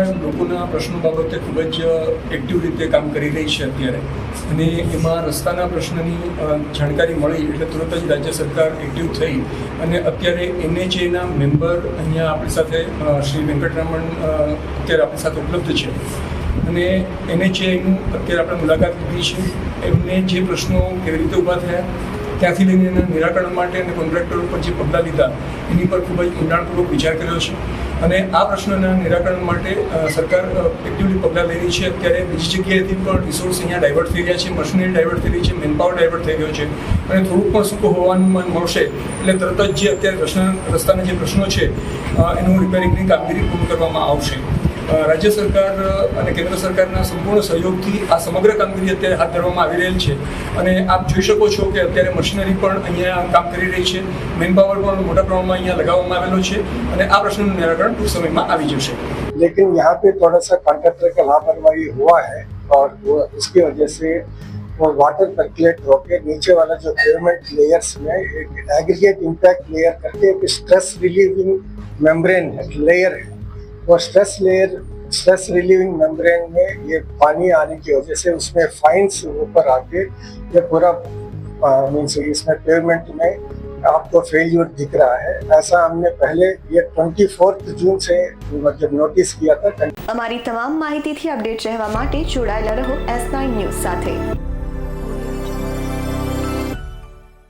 લોકોના પ્રશ્નો બાબતે ખૂબ જ એક્ટિવ રીતે કામ કરી રહી છે અત્યારે. અને એમાં રસ્તાના પ્રશ્નની જાણકારી મળી એટલે તુરંત જ રાજ્ય સરકાર એક્ટિવ થઈ. અને અત્યારે એનએચએના મેમ્બર અહીંયા આપણી સાથે શ્રી વેંકટરમણ અત્યારે આપણી સાથે ઉપલબ્ધ છે. અને એનએચએનું અત્યારે આપણે મુલાકાત લીધી છે. એમને જે પ્રશ્નો કેવી રીતે ઊભા થયા ત્યાંથી લઈને એના નિરાકરણ માટે અને કોન્ટ્રાક્ટર ઉપર જે પગલાં લીધા, એની પર ખૂબ જ ઊંડાણપૂર્વક વિચાર કર્યો છે. અને આ પ્રશ્નના નિરાકરણ માટે સરકાર એક્ટિવલી પગલાં લઈ રહી છે. અત્યારે બીજી જગ્યાએથી પણ રિસોર્સ અહીંયા ડાયવર્ટ થઈ રહ્યા છે. મશીનરી ડાયવર્ટ થઈ રહી છે. મેનપાવર ડાયવર્ટ થઈ ગયો છે. અને થોડુંક પણ સૂકું હોવાનું મન મળશે, એટલે તરત જ જે અત્યારે રસ્તાના જે પ્રશ્નો છે એનું રિપેરિંગની કામગીરી પૂર્ણ કરવામાં આવશે. રાજ્ય સરકાર અ, અને કેન્દ્ર સરકારના સંપૂર્ણ સહયોગથી આ સમગ્ર કામગીરી અત્યારે હાથ ધરવામાં આવી રહેલ છે અને આપ જોઈ શકો છો કે અત્યારે મશીનરી પણ અહીંયા કામ કરી રહી છે મેન પાવર પણ મોટા પ્રમાણમાં અહીંયા લગાવવામાં આવેલો છે અને આ પ્રશ્નનું નિરાકરણ ટૂંક સમયમાં આવી જશે लेकिन यहाँ पे थोड़ा सा कॉन्ट्रैक्टर का लापरवाही हुआ है और वो इसकी वजह से वो वाटर परकुलेट होकर नीचे वाला जो पेवमेंट लेयर्स में एक एग्रीगेट इम्पैक्ट लेयर करके एक स्ट्रेस रिलीविंग मेम्ब्रेन है लेयर है वो stress layer stress relieving membrane में ये पानी आने की वजह से उसमें फाइन्स ऊपर आके ये पूरा मीन्स इसमें पेवमेंट में आपको फेल्यूर दिख रहा है ऐसा हमने पहले ये ट्वेंटी जून से मतलब नोटिस किया था અમારી તમામ માહિતીથી અપડેટ રહેવા માટે જોડાયેલા રહો એસ નાઇન ન્યૂઝ સાથે